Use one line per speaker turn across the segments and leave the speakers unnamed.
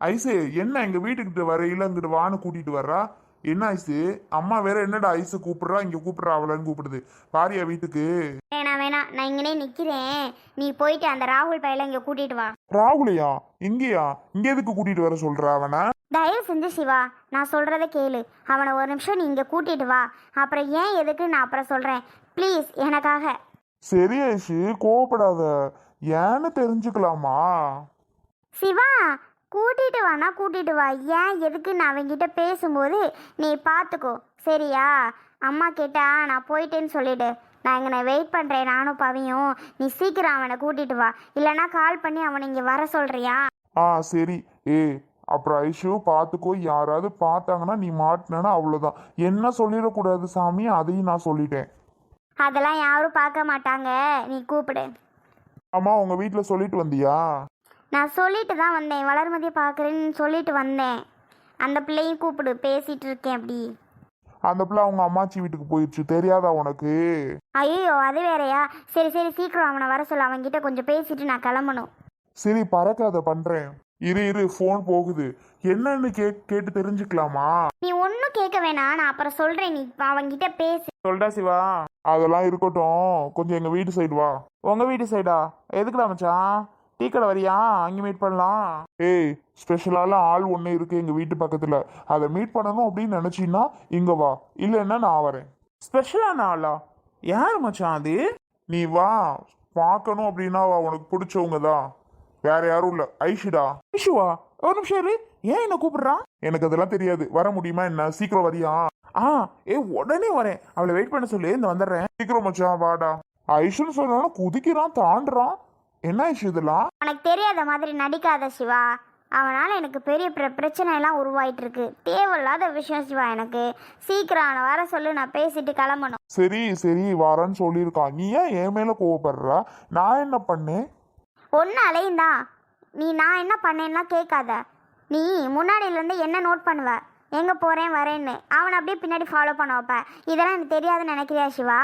Ice என்ன எங்க வீட்டுக்கிட்ட வரையில இங்கிட்டு வான்னு கூட்டிட்டு வர்றா? என்ன ஐசு? அம்மா வேற என்னடா ஐசு கூப்பிடுறா? இங்க கூப்பிடுறா அவளன்னு கூப்பிடுது. பாரியா வீட்டுக்கு.
வேணாம் வேணாம். நான் இங்கனே நிற்கிறேன் நீ போயிட்டு அந்த ராகுல் பையலை இங்கே கூட்டிட்டு வா.
ராகுலையா? இங்கேயா? இங்க எதுக்கு கூட்டிட்டு வர சொல்ற அவனை?
தயவு செஞ்சு சிவா நான் சொல்கிறத கேளு. அவனை ஒரு நிமிஷம் நீ இங்கே கூட்டிட்டு வா. அப்புறம் ஏன் எதுக்கு நான் அப்புறம் சொல்கிறேன் ப்ளீஸ் எனக்காக.
சரி ஐசு கோவப்படாத. ஏன்னு தெரிஞ்சுக்கலாமா?
சிவா கூட்டிட்டு வானா கூட்டிட்டு வா. ஏன் எதுக்கு நான் அவன்கிட்ட பேசும்போது நீ பார்த்துக்கோ சரியா? அம்மா கேட்டா நான் போயிட்டேன்னு சொல்லிடு. நான் இங்கே நான் வெயிட் பண்ணுறேன் நானும் பவியும். நீ சீக்கிரம் அவனை கூட்டிட்டு வா. இல்லைன்னா கால் பண்ணி அவனை இங்கே வர சொல்கிறியா
ஆ சரி. ஏ அப்புறம் ஐஷு பார்த்துக்கோ யாராவது பார்த்தாங்கன்னா நீ மாட்டினா அவ்வளோதான் என்ன சொல்லிடக்கூடாது சாமி? அதையும் நான் சொல்லிட்டேன்.
அதெல்லாம் யாரும் பார்க்க மாட்டாங்க. நீ கூப்பிடு.
அம்மா உங்க வீட்டில் சொல்லிட்டு வந்தியா?
நான் சொல்லிட்டு தான் வந்தேன். வளர்மதியை பார்க்குறேன்னு சொல்லிட்டு வந்தேன். அந்த பிள்ளையும் கூப்பிடு பேசிட்டு இருக்கேன் அப்படி.
அந்த பிள்ளை அவங்க அம்மாச்சி வீட்டுக்கு போயிடுச்சு தெரியாதா உனக்கு?
ஐயோ அது வேறயா? சரி சரி சீக்கிரம் அவனை வர சொல்ல. அவன்கிட்ட கொஞ்சம் பேசிட்டு நான் கிளம்பணும்.
சரி பறக்காத பண்றேன். இரு இரு ஃபோன் போகுது. என்னன்னு கே கேட்டு தெரிஞ்சுக்கலாமா?
நீ ஒன்றும் கேட்க வேணாம். நான் அப்புறம் சொல்கிறேன் நீ அவன்கிட்ட பேசு.
சொல்டா சிவா.
அதெல்லாம் இருக்கட்டும். கொஞ்சம் எங்க வீட்டு சைடு வா.
உங்க வீட்டு சைடா எதுக்குடா மச்சான்? டீ கடை வரியா? அங்கே மீட் பண்ணலாம்.
ஏய் ஸ்பெஷலால ஆள் ஒன்று இருக்கு எங்க வீட்டு பக்கத்துல. அதை மீட் பண்ணணும் அப்படின்னு நினைச்சீன்னா இங்க வா. இல்லைன்னா நான் வரேன்.
ஸ்பெஷலான ஆளா? யார் மச்சான் அது?
நீ வா. பார்க்கணும் அப்படின்னா வா. உனக்கு பிடிச்சவங்க தான். வேற யாரும் இல்ல. ஐஷிடா.
ஐஷுவா? ஒரு நிமிஷம் இரு. ஏன் என்ன கூப்பிடுறான்
எனக்கு அதெல்லாம் தெரியாது. வர முடியுமா என்ன? சீக்கிரம் வரியா?
ஆ ஏ உடனே வரேன். அவளை வெயிட் பண்ண சொல்லு. இந்த வந்துடுறேன்.
சீக்கிரம் மச்சான் வாடா. ஐஷுன்னு சொன்னாலும் குதிக்கிறான் தாண்டுறான். என்ன இதெல்லாம்
உனக்கு தெரியாத மாதிரி நடிக்காத சிவா. அவனால் எனக்கு பெரிய பிர பிரச்சனை எல்லாம் உருவாயிட்டு இருக்கு தேவையில்லாத விஷயம் சிவா எனக்கு. சீக்கிரம் அவனை வர சொல்லு நான் பேசிட்டு கிளம்பணும்.
சரி சரி வரேன்னு சொல்லியிருக்கான் நீ ஏன் என் மேல கோவப்படுற? நான் என்ன பண்ணேன்?
ஒன்று அலையுந்தான் நீ நான் என்ன பண்ணேன்னா கேட்காத. நீ முன்னாடியிலேருந்து என்ன நோட் பண்ணுவ? எங்கே போகிறேன் வரேன்னு. அவனை அப்படியே பின்னாடி ஃபாலோ பண்ண வைப்ப. இதெல்லாம் எனக்கு தெரியாதுன்னு நினைக்கிறியா சிவா?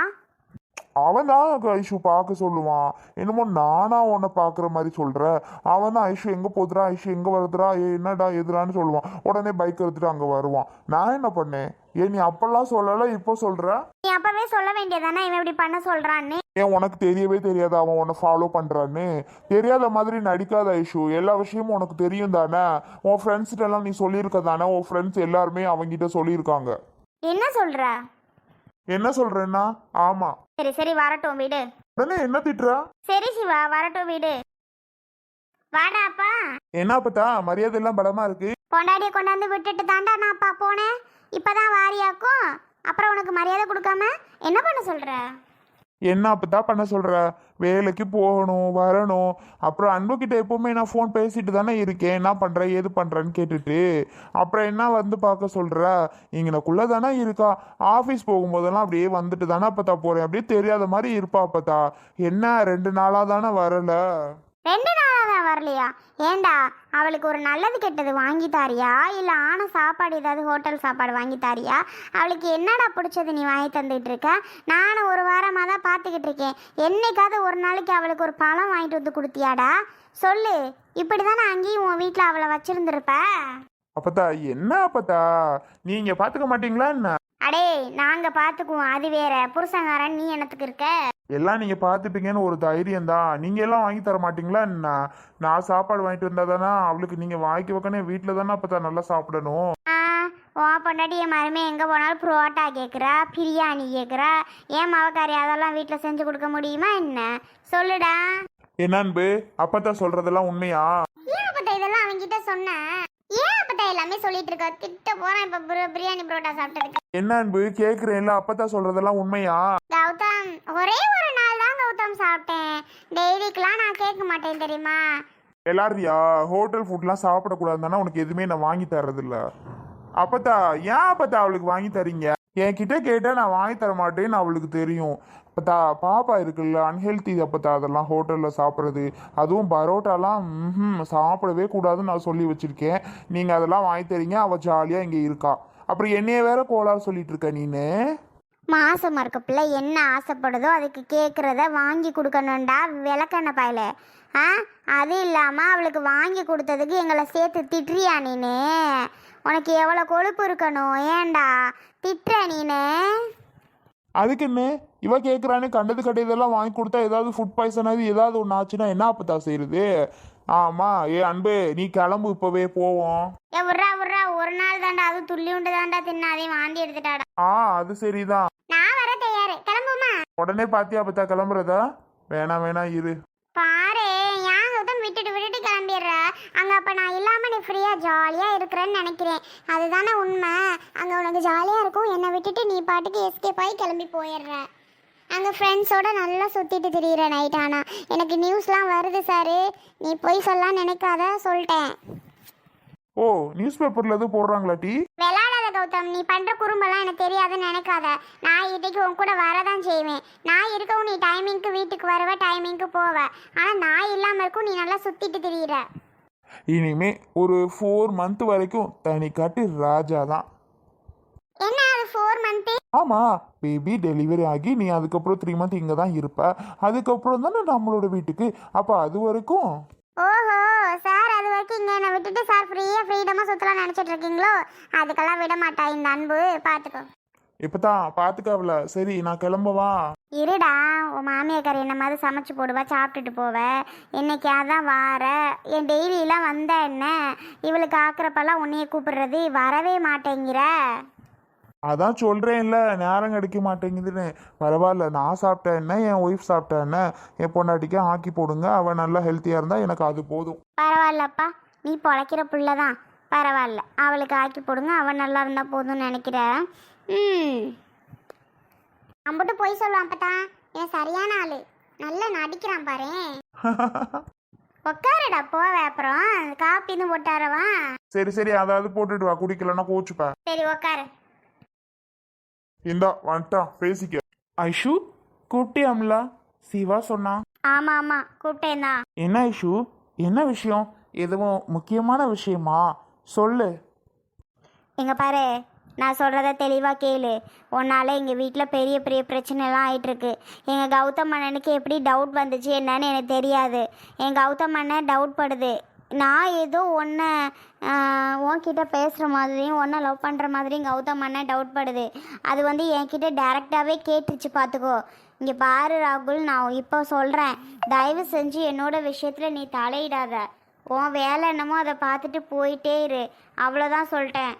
அவன் தான் ஐஷு பார்க்க சொல்லுவான். என்னமோ நானா உன்னை பார்க்குற மாதிரி சொல்ற. அவன் தான் ஐஷு எங்க போதுடா ஐஷு? எங்க வருதுடா ஏ என்னடா எதுடான்னு சொல்லுவான். உடனே பைக் எடுத்துட்டு அங்க வருவான். நான் என்ன பண்ணேன்? ஏன் நீ அப்பெல்லாம் சொல்லல இப்போ சொல்ற?
நீ அப்போவே சொல்ல வேண்டியதானே? இவன் இப்படி பண்ண சொல்கிறான்னு
ஏன் உனக்கு தெரியவே தெரியாது? அவன் உன்னை ஃபாலோ பண்றான்னு. தெரியாத மாதிரி நடிக்காத ஐஷு. எல்லா விஷயமும் உனக்கு தெரியும் தானே? உன் ஃப்ரெண்ட்ஸ்கிட்ட எல்லாம் நீ சொல்லியிருக்க தானே உன் ஃப்ரெண்ட்ஸ் எல்லாருமே அவங்கிட்ட சொல்லியிருக்காங்க.
என்ன சொல்கிற
என்ன சொல்றேன்னா? ஆமா.
சரி சரி வரட்டும் விடு.
உடனே என்ன திட்டுறா?
சரி சிவா வரட்டும் விடு. வாடாப்பா
என்ன பார்த்தா மரியாதை எல்லாம் பலமா இருக்கு?
பொண்டாடியை கொண்டாந்து விட்டுட்டு தாண்டா நான் அப்பா போனேன். இப்பதான் வாரியாக்கும். அப்புறம் உனக்கு மரியாதை கொடுக்காம என்ன பண்ண சொல்ற?
என்ன அப்பதான் பண்ண சொல்ற? வேலைக்கு போகணும் வரணும். அப்புறம் அன்புக்கிட்ட எப்பவுமே நான் ஃபோன் பேசிட்டு தானே இருக்கேன். என்ன பண்ற? ஏது பண்றேன்னு கேட்டுட்டு. அப்புறம் என்ன வந்து பார்க்க சொல்ற? இங்கனக்குள்ள தானே இருக்கா? ஆஃபீஸ் போகும்போதெல்லாம் அப்படியே வந்துட்டு தானே அப்பத்தா போறேன். அப்படியே தெரியாத மாதிரி இருப்பா அப்பத்தா. என்ன? ரெண்டு நாளா தானே வரல.
ரெண்டு வரலையா? ஏண்டா அவளுக்கு ஒரு நல்லது கெட்டது வாங்கி தாரியா? இல்ல ஆன சாப்பாடு ஏதாவது ஹோட்டல் சாப்பாடு வாங்கி தாரியா? அவளுக்கு என்னடா பிடிச்சது நீ வாங்கி தந்துட்டு இருக்க? நானும் ஒரு வாரமாக தான் பார்த்துக்கிட்டு இருக்கேன். என்னைக்காவது ஒரு நாளைக்கு அவளுக்கு ஒரு பழம் வாங்கிட்டு வந்து கொடுத்தியாடா? சொல்லு இப்படி தானே அங்கேயும் உன் வீட்டில் அவளை வச்சுருந்துருப்ப?
அப்பத்தா என்ன அப்பத்தா? நீங்க பாத்துக்க மாட்டீங்களா என்ன?
அடே நாங்க பார்த்துக்குவோம் அது வேற. புருஷங்காரன் நீ என்னத்துக்கு இருக்க?
எல்லாம் நீங்க பாத்துப்பீங்கன்னு ஒரு தைரியம் தான் நீங்க எல்லாம் வாங்கி தர மாட்டீங்களா என்ன? நான் சாப்பாடு வாங்கிட்டு வந்தா தானே? அவளுக்கு நீங்க வாங்கி வைக்கணும் வீட்டுல தானே அப்பத்தா நல்லா சாப்பிடணும்.
உன் பொண்டாட்டி என் மருமே எங்கே போனாலும் புரோட்டா கேட்குறா பிரியாணி கேட்குறா ஏன் மவக்காரி அதெல்லாம் வீட்டில் செஞ்சு கொடுக்க முடியுமா என்ன? சொல்லுடா.
என்ன அன்பு அப்பத்தா சொல்றதெல்லாம் உண்மையா?
ஏன் இதெல்லாம் அவன்கிட்ட சொன்ன? ஏன் அப்பட்ட எல்லாமே சொல்லிட்டு இருக்க திட்ட போறான் இப்போ பிரியாணி புரோட்டா சாப்பிட்டதுக்கு.
என்ன அன்பு? கேக்குறேன்ல அப்பத்தா சொல்றதெல்லாம் உண்மையா?
கௌதம் ஒரே ஒரு நாள் தான் கௌதம் சாப்பிட்டேன். டெய்லிக்கெலாம் நான் கேட்க மாட்டேன் தெரியுமா?
எல்லாரியா ஹோட்டல் ஃபுட்லாம் சாப்பிடக்கூடாதுன்னா உனக்கு எதுவுமே நான் வாங்கி தர்றது இல்ல அப்பத்தா ஏன் அப்பத்தா அவளுக்கு வாங்கி தரீங்க? என்கிட்ட கேட்டால் நான் வாங்கி தர மாட்டேன்னு அவளுக்கு தெரியும். இப்போ தா பாப்பா இருக்குல்ல அன்ஹெல்த்தி அப்பத்தா அதெல்லாம் ஹோட்டலில் சாப்பிட்றது. அதுவும் பரோட்டாலாம் ம்ஹும் சாப்பிடவே கூடாதுன்னு நான் சொல்லி வச்சுருக்கேன். நீங்கள் அதெல்லாம் வாங்கி தரீங்க அவள் ஜாலியாக இங்கே இருக்கா. அப்புறம் என்னைய வேற கோளாறு சொல்லிட்டு இருக்க நீனு?
மாசமா இருக்க. பிள்ளை என்ன ஆசைப்படுதோ அதுக்கு கேட்குறத வாங்கி கொடுக்கணும்டா விளக்கெண்ண பாயில. ஆ அது இல்லாமல் அவளுக்கு வாங்கி கொடுத்ததுக்கு எங்களை சேர்த்து திட்டுறியா நீனு? உனக்கு எவ்வளோ கொழுப்பு இருக்கணும்? ஏன்டா திட்டுற நீனு?
அதுக்கு என்ன? இவ கேட்குறானே கண்டது கட்டியதெல்லாம் வாங்கி கொடுத்தா ஏதாவது ஃபுட் பாய்சன் ஆகி ஏதாவது ஒன்று ஆச்சுன்னா என்ன அப்பத்தா செய்யுது ஆமா ஏ அன்பு நீ கிளம்பு இப்போவே போவோம்.
ஏ விட்றா ஒரு நாள் தாண்டா அதுவும் துள்ளி உண்டு தாண்டா தின்னு அதையும் வாந்தி எடுத்துட்டாடா.
ஆ அது சரிதான்
நான் வர தயாரு கிளம்புமா
உடனே பாத்தியா அப்பத்தா கிளம்புறதா? வேணாம் வேணாம் இரு.
பாரு கௌதம் விட்டுட்டு விட்டுட்டு கிளம்பிடுற? அங்க அப்ப நான் இல்லாம நீ ஃப்ரீயா ஜாலியா இருக்கிறேன்னு நினைக்கிறேன். அதுதானே உண்மை. அங்க உனக்கு ஜாலியா இருக்கும். என்னை விட்டுட்டு நீ பாட்டுக்கு எஸ்கேப் ஆகி கிளம்பி போயிடுற. அங்கே ஃப்ரெண்ட்ஸோட நல்லா சுற்றிட்டு திரியிற நைட் ஆனா. எனக்கு நியூஸ்லாம் வருது சாரு. நீ போய் சொல்லலாம் நினைக்காத சொல்லிட்டேன்.
ஓ நியூஸ் பேப்பர்ல எதுவும் போடுறாங்களா டீ?
கௌதம் நீ பண்ற குறும்பெல்லாம் எனக்கு தெரியாதுன்னு நினைக்காத. நான் இன்னைக்கு உன் கூட வரதான் செய்வேன். நான் இருக்கவும் நீ டைமிங்க்கு வீட்டுக்கு வருவ டைமிங்க்கு போவ. ஆனா நான் இல்லாம இருக்கும் நீ நல்லா சுத்திட்டு திரியிற.
இனிமே ஒரு ஃபோர் மந்த் வரைக்கும் தனி காட்டு ராஜா தான்.
என்ன அது ஃபோர் மந்த்து
ஆமா பேபி டெலிவரி ஆகி நீ அதுக்கப்புறம் த்ரீ மந்த் இங்கே தான் இருப்ப. அதுக்கப்புறம் தானே நம்மளோட வீட்டுக்கு. அப்போ அது வரைக்கும்
ஓஹோ சார் அது வரைக்கும் இங்க என்னை விட்டுட்டு சார் ஃப்ரீயா ஃப்ரீடமா சுத்தலாம் நினைச்சிட்டு இருக்கீங்களோ? அதுக்கெல்லாம் விட மாட்டா இந்த அன்பு. பாத்துக்கோ.
இப்பதான் பாத்துக்காவல. சரி நான் கிளம்பவா
இருடா உன் மாமியாக்கார் என்ன மாதிரி சமைச்சு போடுவா சாப்பிட்டுட்டு போவ? இன்னைக்கு அதான் வார? என் டெய்லியெலாம் வந்த என்ன? இவளுக்கு ஆக்குறப்பெல்லாம் உன்னைய கூப்பிடுறது வரவே மாட்டேங்கிற.
அதான் சொல்றேன்ல நேரம் கிடைக்க மாட்டேங்குதுன்னு. பரவாயில்ல நான் சாப்பிட்டேன் என்ன? என் ஒய்ஃப் சாப்பிட்டேன் என்ன? என் பொண்டாட்டிக்கு ஆக்கி போடுங்க அவன் நல்லா ஹெல்த்தியா இருந்தா எனக்கு அது போதும்.
பரவாயில்லப்பா நீ பொழைக்கிற புள்ள தான். பரவாயில்ல அவளுக்கு ஆக்கி போடுங்க அவன் நல்லா இருந்தா போதும்னு நினைக்கிறேன் ம். அம்புட்டு போய் சொல்லுவான் அப்பதான் இவன் சரியான ஆளு. நல்லா நடிக்கிறான் பாரு. உட்காருடா போவ அப்புறம். காப்பின்னு போட்டாரவா?
சரி சரி அதாவது போட்டுட்டு வா குடிக்கலன்னா கோச்சுப்ப.
சரி உட்காரு
இந்தா வந்துட்டான் பேசிக்க. ஐஷு கூப்பிட்டியாம்ல சிவா சொன்னான்
ஆமா ஆமா கூப்பிட்டேன் தான்
என்ன ஐஷு? என்ன விஷயம்? எதுவும் முக்கியமான விஷயமா? சொல்லு.
இங்க பாரு நான் சொல்கிறத தெளிவாக கேளு. உன்னால எங்கள் வீட்டில் பெரிய பெரிய பிரச்சனைலாம் ஆயிட்டிருக்கு. எங்கள் கௌதம் அண்ணனுக்கு எப்படி டவுட் வந்துச்சு என்னன்னு எனக்கு தெரியாது. என் கௌதம் அண்ணன் டவுட் படுது. நான் ஏதோ ஒன்றை உன்கிட்ட பேசுகிற மாதிரியும் ஒன்றை லவ் பண்ணுற மாதிரியும் கௌதம் அண்ணன் டவுட் படுது. அது வந்து என்கிட்ட டேரெக்டாகவே கேட்டுருச்சு பார்த்துக்கோ இங்கே பாரு ராகுல் நான் இப்போ சொல்கிறேன் தயவு செஞ்சு என்னோட விஷயத்தில் நீ தலையிடாத. உன் வேலை என்னமோ அதை பார்த்துட்டு போயிட்டே இரு. அவ்வளோதான் சொல்லிட்டேன்.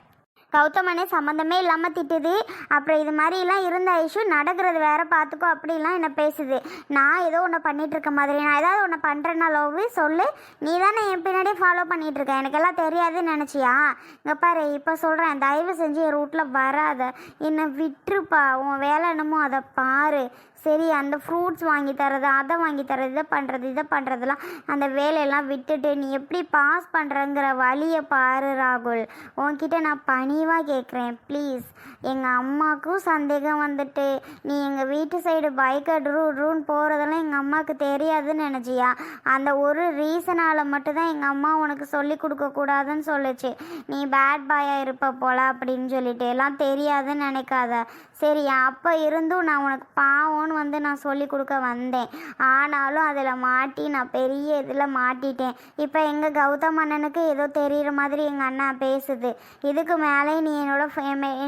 கௌதமனே சம்மந்தமே இல்லாமல் திட்டுது. அப்புறம் இது மாதிரிலாம் இருந்த ஐஷு நடக்கிறது வேற பார்த்துக்கோ அப்படிலாம் என்ன பேசுது. நான் ஏதோ ஒன்று பண்ணிட்டு இருக்க மாதிரி நான் ஏதாவது ஒன்று பண்ணுறேன்னா லவ் சொல்லு. நீ தானே என் பின்னாடியே ஃபாலோ பண்ணிட்டு இருக்க எனக்கெல்லாம் தெரியாதுன்னு நினச்சியா? இங்கே பாரு இப்போ சொல்கிறேன் தயவு செஞ்சு என் ரூட்டில் வராத. என்னை விட்டுருப்பா உன் வேலை என்னமோ அதை பாரு. சரி அந்த ஃப்ரூட்ஸ் வாங்கி தரது அதை வாங்கி தரது இதை பண்ணுறது இதை பண்ணுறதுலாம் அந்த வேலையெல்லாம் விட்டுட்டு நீ எப்படி பாஸ் பண்ணுறங்கிற வழியை பாரு ராகுல். உன்கிட்ட நான் பணிவாக கேட்குறேன் ப்ளீஸ் எங்கள் அம்மாவுக்கும் சந்தேகம் வந்துட்டு நீ எங்கள் வீட்டு சைடு பைக்கை ட்ரூ ட்ரூன்னு போகிறதெல்லாம் எங்கள் அம்மாவுக்கு தெரியாதுன்னு நினச்சியா? அந்த ஒரு ரீசனால் மட்டும்தான் எங்கள் அம்மா உனக்கு சொல்லி கொடுக்கக்கூடாதுன்னு சொல்லுச்சு. நீ பேட் பாயாக இருப்ப போல அப்படின்னு சொல்லிட்டு எல்லாம் தெரியாதுன்னு நினைக்காத. சரி அப்போ இருந்தும் நான் உனக்கு பாவம்னு வந்து நான் சொல்லி கொடுக்க வந்தேன். ஆனாலும் அதில் மாட்டி நான் பெரிய இதில் மாட்டிட்டேன். இப்போ எங்கள் கௌதம் அண்ணனுக்கு ஏதோ தெரிகிற மாதிரி எங்கள் அண்ணா பேசுது. இதுக்கு மேலே நீ என்னோட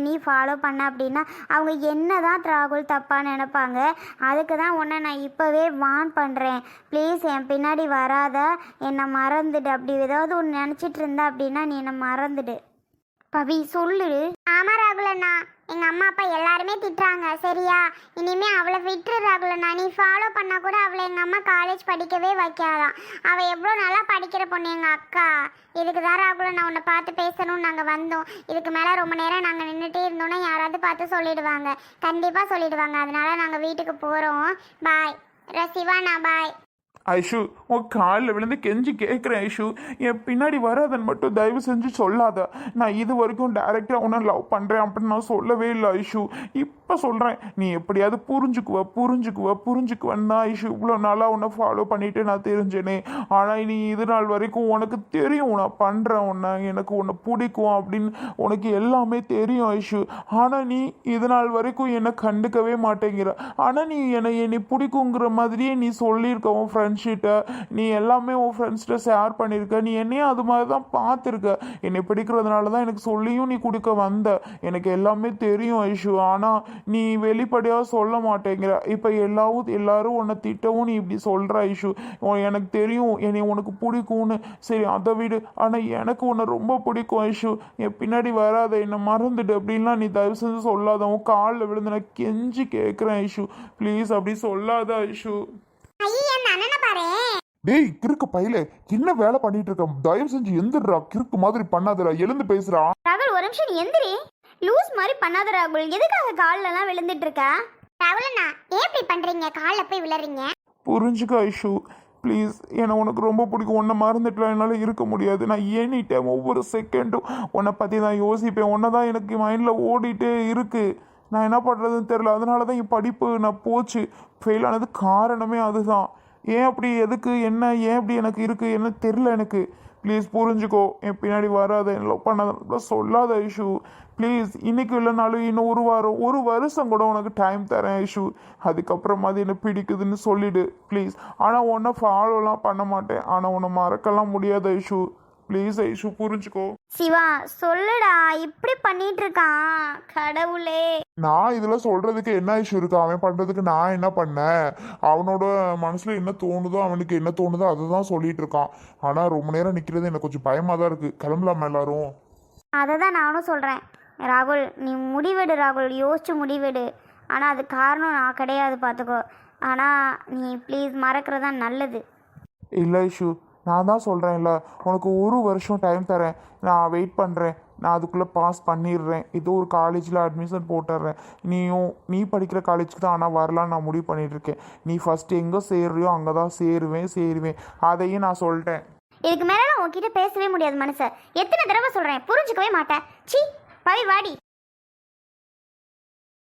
நீ ஃபாலோ பண்ண அப்படின்னா அவங்க என்ன தான் ராகுல் தப்பாக நினைப்பாங்க அதுக்கு தான் உன்னை நான் இப்போவே வான் பண்ணுறேன் ப்ளீஸ் என் பின்னாடி வராத என்னை மறந்துடு. அப்படி ஏதாவது ஒன்று நினச்சிட்டு இருந்த அப்படின்னா நீ என்னை மறந்துடு. பவி சொல்லு. ஆமா ராகுலண்ணா அம்மா அப்பா எல்லாருமே திட்டுறாங்க. சரியா? இனிமே அவளை விட்டுரு நீ ஃபாலோ பண்ணால் கூட அவளை எங்கள் அம்மா காலேஜ் படிக்கவே வைக்காதான் அவள் எவ்வளோ நல்லா படிக்கிற பொண்ணு எங்கள் அக்கா. இதுக்கு தான் ராகுலண்ணா உன்னை பார்த்து பேசணும்னு நாங்கள் வந்தோம். இதுக்கு மேலே ரொம்ப நேரம் நாங்கள் நின்றுட்டே இருந்தோன்னா யாராவது பார்த்து சொல்லிடுவாங்க. கண்டிப்பாக சொல்லிடுவாங்க. அதனால நாங்கள் வீட்டுக்கு போகிறோம் பாய் சிவாண்ணா பாய்
ஐஷு உன் காலில் விழுந்து கெஞ்சி கேட்குறேன் ஐஷு. என் பின்னாடி வராதன்னு மட்டும் தயவு செஞ்சு சொல்லாத. நான் இது வரைக்கும் டேரெக்டாக உன்னை லவ் பண்ணுறேன் அப்படின்னு நான் சொல்லவே இல்லை ஐஷு. இப்போ சொல்கிறேன் நீ எப்படியாவது புரிஞ்சுக்குவ புரிஞ்சுக்குவ புரிஞ்சுக்குவன்னு தான் ஐஷு இவ்வளோ நாளாக உன்னை ஃபாலோ பண்ணிட்டு நான் தெரிஞ்சேனே. ஆனால் நீ இது நாள் வரைக்கும் உனக்கு தெரியும் நான் பண்ணுறேன் உன்னை. எனக்கு உன்னை பிடிக்கும் அப்படின்னு உனக்கு எல்லாமே தெரியும் ஐஷு ஆனால் நீ இது நாள் வரைக்கும் என்னை கண்டுக்கவே மாட்டேங்கிற. ஆனால் நீ என்னை என்னை பிடிக்குங்கிற மாதிரியே நீ சொல்லியிருக்க உன் ஃப்ரெண்ட்ஷிட்ட நீ எல்லாமே உன் ஃப்ரெண்ட்ஸ்கிட்ட ஷேர் பண்ணியிருக்க. நீ என்னையும் அது மாதிரி தான் பார்த்துருக்க. என்னை பிடிக்கிறதுனால தான் எனக்கு சொல்லியும் நீ கொடுக்க வந்த. எனக்கு எல்லாமே தெரியும் ஐஷு ஆனால் நீ வெளிப்படையாக சொல்ல மாட்டேங்கிற. இப்போ எல்லாவும் எல்லாரும் உன்னை திட்டவும் நீ இப்படி சொல்கிற ஐஷு. எனக்கு தெரியும் என்னை உனக்கு பிடிக்கும்னு. சரி அதை விடு. ஆனால் எனக்கு உன்னை ரொம்ப பிடிக்கும் ஐஷு. என் பின்னாடி வராத என்னை மறந்துடு. அப்படின்லாம் நீ தயவு செஞ்சு சொல்லாத. உன் காலில் விழுந்து நான் கெஞ்சி கேட்குறேன் ஐஷு. ப்ளீஸ் அப்படி சொல்லாத ஐஷு.
டேய் கிறுக்கு பையில. என்ன வேலை பண்ணிட்டு இருக்க? தயவு செஞ்சு எந்திரா கிறுக்கு மாதிரி பண்ணாதடா. எழுந்து பேசுறா.
ராகுல் ஒரு நிமிஷம் நீ எந்திரி. லூஸ் மாதிரி பண்ணாத ராகுல். எதுக்காக கால்ல எல்லாம் விழுந்துட்டு இருக்க ராகுலண்ணா ஏன் இப்படி பண்றீங்க? கால்ல போய் விழறீங்க.
புரிஞ்சுக்க ஐஷு. ப்ளீஸ் என்னை உனக்கு ரொம்ப பிடிக்கும். உன்னை மறந்துட்டுலாம் என்னால் இருக்க முடியாது. நான் எனி டைம் ஒவ்வொரு செகண்டும் உன்னை பற்றி தான் யோசிப்பேன். உன்னை தான் எனக்கு மைண்டில் ஓடிட்டே இருக்குது நான் என்ன பண்ணுறதுன்னு தெரில அதனால தான் என் படிப்பு நான் போச்சு. ஃபெயில் ஆனது காரணமே அதுதான். ஏன் அப்படி எதுக்கு என்ன ஏன் அப்படி எனக்கு இருக்குது என்ன தெரில எனக்கு. ப்ளீஸ் புரிஞ்சுக்கோ. என் பின்னாடி வராத என்ன லவ் பண்ணாத சொல்லாத இஷ்யூ ப்ளீஸ் இன்னைக்கு இல்லைனாலும் இன்னும் ஒரு வாரம் ஒரு வருஷம் கூட உனக்கு டைம் தரேன் இஷ்யூ அதுக்கப்புறமா அது என்ன பிடிக்குதுன்னு சொல்லிடு ப்ளீஸ் ஆனால் உன்னை ஃபாலோலாம் பண்ண மாட்டேன். ஆனால் உன்னை மறக்கலாம் முடியாத இஷ்யூ ப்ளீஸ் ஐஷு புரிஞ்சுக்கோ.
சிவா சொல்லுடா இப்படி பண்ணிட்டு இருக்கான் கடவுளே.
நான் இதுல சொல்றதுக்கு என்ன இஷ்யூ இருக்கு? அவன் பண்றதுக்கு நான் என்ன பண்ணேன் அவனோட மனசுல என்ன தோணுதோ அவனுக்கு என்ன தோணுதோ அதுதான் சொல்லிட்டு இருக்கான் ஆனா ரொம்ப நேரம் நிக்கிறது எனக்கு கொஞ்சம் பயமா தான் இருக்கு. கிளம்பலாமா எல்லாரும்?
அதை தான் நானும் சொல்கிறேன் ராகுல் நீ முடிவெடு ராகுல். யோசிச்சு முடிவெடு. ஆனால் அது காரணம் நான் கிடையாது பார்த்துக்கோ ஆனால் நீ ப்ளீஸ் மறக்கிறது தான் நல்லது.
இல்லை ஐஷு. நான் தான் சொல்கிறேன்ல உனக்கு ஒரு வருஷம் டைம் தரேன். நான் வெயிட் பண்ணுறேன் நான் அதுக்குள்ளே பாஸ் பண்ணிடுறேன். ஏதோ ஒரு காலேஜில் அட்மிஷன் போட்டுடுறேன். நீயும் நீ படிக்கிற காலேஜுக்கு தான் ஆனால் வரலான்னு நான் முடிவு பண்ணிட்டுருக்கேன். நீ ஃபஸ்ட்டு எங்கே சேர்றியோ அங்கே தான் சேருவேன் சேருவேன். அதையும் நான் சொல்லிட்டேன்.
இதுக்கு மேலே உன்கிட்ட பேசவே முடியாது மனுஷன். எத்தனை தடவை சொல்கிறேன் புரிஞ்சுக்கவே மாட்டேன். சி பவி வாடி.